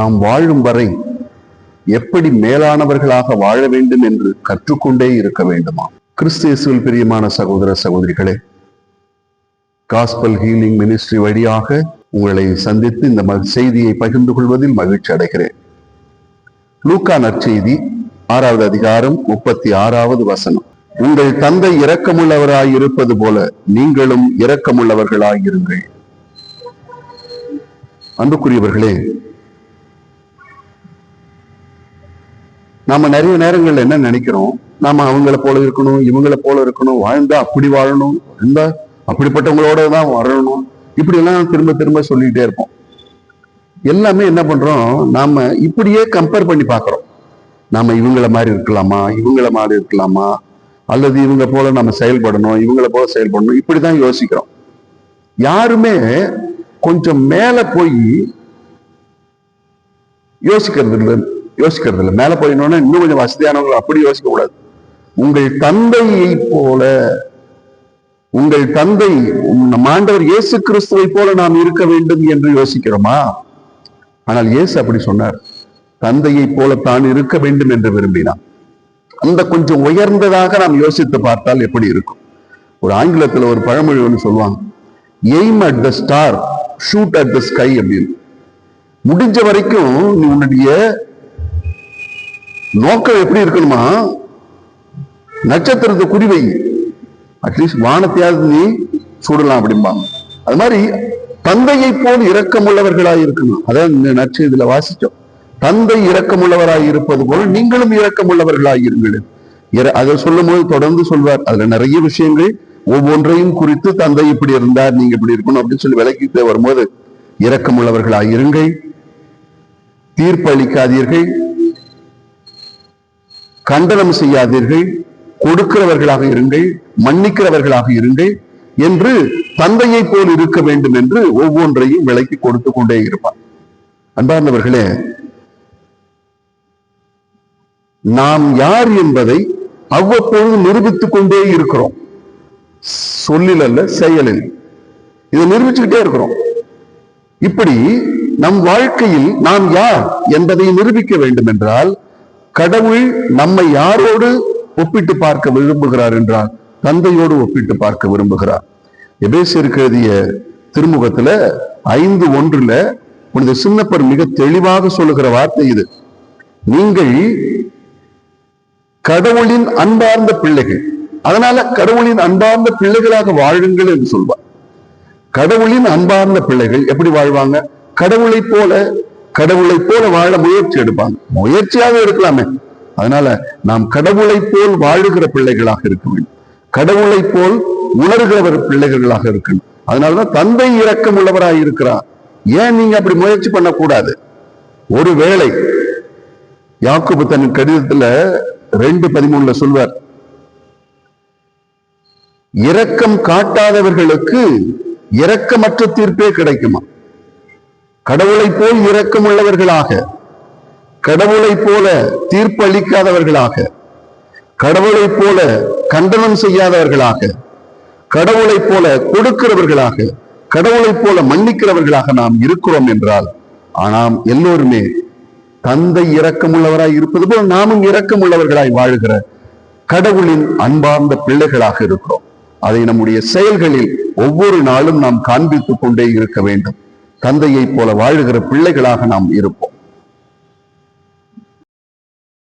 நாம் வாழும் வரை எப்படி மேலானவர்களாக வாழ வேண்டும் என்று கற்றுக்கொண்டே இருக்க வேண்டுமா? கிறிஸ்தியசுவில் பிரியமான சகோதர சகோதரிகளே காஸ்பல் ஹீலிங் மினிஸ்ட்ரி வழியாக உங்களை சந்தித்து இந்த செய்தியை பகிர்ந்து கொள்வதில் மகிழ்ச்சி அடைகிறேன். லூக்கா நற்செய்தி ஆறாவது அதிகாரம் முப்பத்தி ஆறாவது வசனம். உங்கள் தந்தை இரக்கமுள்ளவராய் இருப்பது போல நீங்களும் இரக்கமுள்ளவர்களாய் இருங்கள். அன்புக்குரியவர்களே நாம நிறைய நேரங்கள்ல என்ன நினைக்கிறோம்? நாம அவங்கள போல இருக்கணும் இவங்கள போல இருக்கணும் வாழ்ந்தா அப்படி வாழணும் இருந்தா அப்படிப்பட்டவங்களோட தான் வரணும். இப்படி எல்லாம் திரும்ப திரும்ப சொல்லிட்டே இருப்போம். எல்லாமே என்ன பண்றோம்? நாம இப்படியே கம்பேர் பண்ணி பாக்குறோம் நாம இவங்கள மாதிரி இருக்கலாமா? இவங்கள மாதிரி இருக்கலாமா? அல்லது இவங்க போல நம்ம செயல்படணும் இவங்கள போல செயல்படணும் இப்படிதான் யோசிக்கிறோம். யாருமே கொஞ்சம் மேல போய் யோசிக்கிறது இல்லை யோசிக்கிறது இல்லை மேல போயிடணும்னா இன்னும் கொஞ்சம் வசதியானவங்க அப்படி யோசிக்க கூடாது. உங்கள் தந்தையை போல உங்கள் தந்தை மாண்டவர் இயேசு கிறிஸ்துவை போல நாம் இருக்க வேண்டும் என்று யோசிக்கிறோமா? ஆனால் இயேசு அப்படி சொன்னார். தந்தையை போல தான் இருக்க வேண்டும் என்று விரும்பினான் அந்த கொஞ்சம் உயர்ந்ததாக நாம் யோசித்து பார்த்தால் எப்படி இருக்கும்? ஒரு ஆங்கிலத்துல ஒரு பழமொழி ஒன்று சொல்லுவாங்க. Aim at the star shoot at the sky அப்படின்னு. முடிஞ்ச வரைக்கும் நீ உன்னுடைய நோக்கம் எப்படி இருக்கணுமா? நட்சத்திரத்தை குறிவை அட்லீஸ்ட் வானத்தையாவது நீ சுடலாம் அப்படிம்பாங்க. அது மாதிரி தந்தையை போல் இரக்கமுள்ளவர்களாய் இருக்கணும். அதான் இந்த இதுல வாசிச்சோம். தந்தை இரக்கமுள்ளவராய் இருப்பது போல நீங்களும் இரக்கமுள்ளவர்களாய் இருங்கள். அதை சொல்லும் போது தொடர்ந்து சொல்வார். அதுல நிறைய விஷயங்கள் ஒவ்வொன்றையும் குறித்து தந்தை இப்படி இருந்தார் நீங்க இப்படி இருக்கணும் அப்படின்னு சொல்லி விளக்கிட்டு வரும்போது இரக்கமுள்ளவர்களாய் இருங்கள். தீர்ப்பளிக்காதீர்கள். கண்டனம் செய்யாதீர்கள் கொடுக்கிறவர்களாக இருங்கள் மன்னிக்கிறவர்களாக இருங்கள் என்று தந்தையை போல் இருக்க வேண்டும் என்று ஒவ்வொன்றையும் விலைக்கு கொடுத்து கொண்டே இருப்பார். அன்பார்ந்தவர்களே நாம் யார் என்பதை அவ்வப்பொழுது நிரூபித்துக் கொண்டே இருக்கிறோம். சொல்லில் அல்ல செயலில். இதை நிரூபிச்சுக்கிட்டே இருக்கிறோம். இப்படி நம் வாழ்க்கையில் நாம் யார் என்பதை நிரூபிக்க வேண்டும் என்றால் கடவுள் நம்மை யாரோடு ஒப்பிட்டு பார்க்க விரும்புகிறார் என்றால் தந்தையோடு ஒப்பிட்டு பார்க்க விரும்புகிறார். எபேசியருக்கு எழுதிய திருமுகத்துல ஐந்து ஒன்றுல புனித சின்னப்பர் மிக தெளிவாக சொல்லுகிற வார்த்தை இது. நீங்கள் கடவுளின் அன்பார்ந்த பிள்ளைகள். அதனால கடவுளின் அன்பார்ந்த பிள்ளைகளாக வாழுங்கள் என்று சொல்வார். கடவுளின் அன்பார்ந்த பிள்ளைகள் எப்படி வாழ்வாங்க? கடவுளை போல கடவுளை போல வாழ முயற்சி எடுப்பாங்க. முயற்சியாக எடுக்கலாமே அதனால நாம் கடவுளை போல் வாழுகிற பிள்ளைகளாக இருக்க வேண்டும். கடவுளை போல் உணர்கிறவர் பிள்ளைகளாக இருக்கணும். அதனாலதான் தந்தை இரக்கம் உள்ளவராய் இருக்கிறார். ஏன் நீங்க அப்படி முயற்சி பண்ணக்கூடாது? ஒருவேளை யாக்குபு தன் கடிதத்துல ரெண்டு பதிமூணுல சொல்வார். இரக்கம் காட்டாதவர்களுக்கு இரக்கமற்ற தீர்ப்பே கிடைக்குமா? கடவுளை போல் இரக்கமுள்ளவர்களாக கடவுளை போல தீர்ப்பு அளிக்காதவர்களாக கடவுளை போல கண்டனம் செய்யாதவர்களாக கடவுளை போல கொடுக்கிறவர்களாக கடவுளை போல மன்னிக்கிறவர்களாக நாம் இருக்கிறோம் என்றால் ஆனால் எல்லோருமே தந்தை இரக்கமுள்ளவராய் இருப்பது போல் நாமும் இரக்கமுள்ளவர்களாய் வாழுகிற கடவுளின் அன்பார்ந்த பிள்ளைகளாக இருக்கிறோம். அதை நம்முடைய செயல்களில் ஒவ்வொரு நாளும் நாம் காண்பித்துக் கொண்டே இருக்க வேண்டும். தந்தையைப் போல வாழுகிற பிள்ளைகளாக நாம் இருப்போம்.